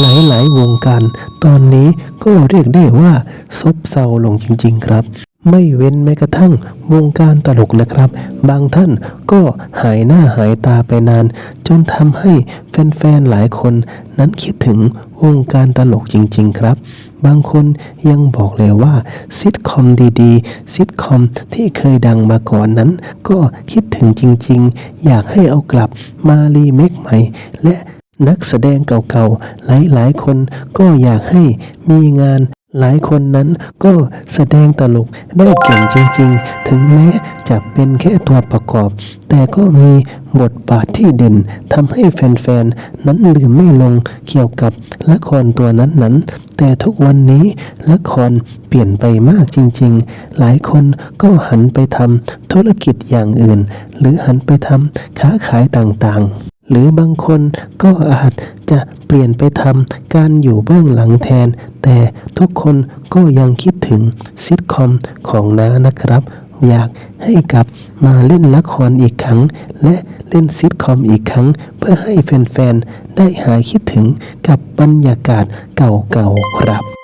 หลายๆ วงการ ตอนนี้ก็เรียกได้ว่าซบเซาลงจริง ๆ ครับ ไม่เว้นแม้กระทั่งวงการตลกนะครับ บางท่านก็หายหน้าหายตาไปนาน จนทำให้แฟน ๆ หลายคนนั้นคิดถึงวงการตลกจริง ๆ ครับ บางคนยังบอกเลยว่าซิทคอมดีๆซิทคอมที่เคยดังมาก่อนนั้น ก็คิดถึงจริง ๆ อยากให้เอากลับมารีเมคใหม่ และ นักแสดงเก่าๆ หลายๆ คนก็อยากให้มีงาน หลายคนนั้นก็แสดงตลกได้เก่งจริงๆ ถึงแม้จะเป็นแค่ตัวประกอบ แต่ก็มีบทบาทที่เด่นทำให้แฟนๆ นั้นลืมไม่ลงเกี่ยวกับละครตัวนั้นๆ แต่ทุกวันนี้ละครเปลี่ยนไปมากจริงๆ หลายคนก็หันไปทำธุรกิจอย่างอื่น หรือหันไปทำค้าขายต่างๆ หรือบางคนก็อาจจะเปลี่ยนไปทำการอยู่เบื้องหลังแทน แต่ทุกคนก็ยังคิดถึงซิทคอมของน้านะครับ อยากให้กลับมาเล่นละครอีกครั้ง และเล่นซิทคอมอีกครั้ง เพื่อให้แฟนๆ ได้หายคิดถึงกับบรรยากาศเก่าๆ ครับ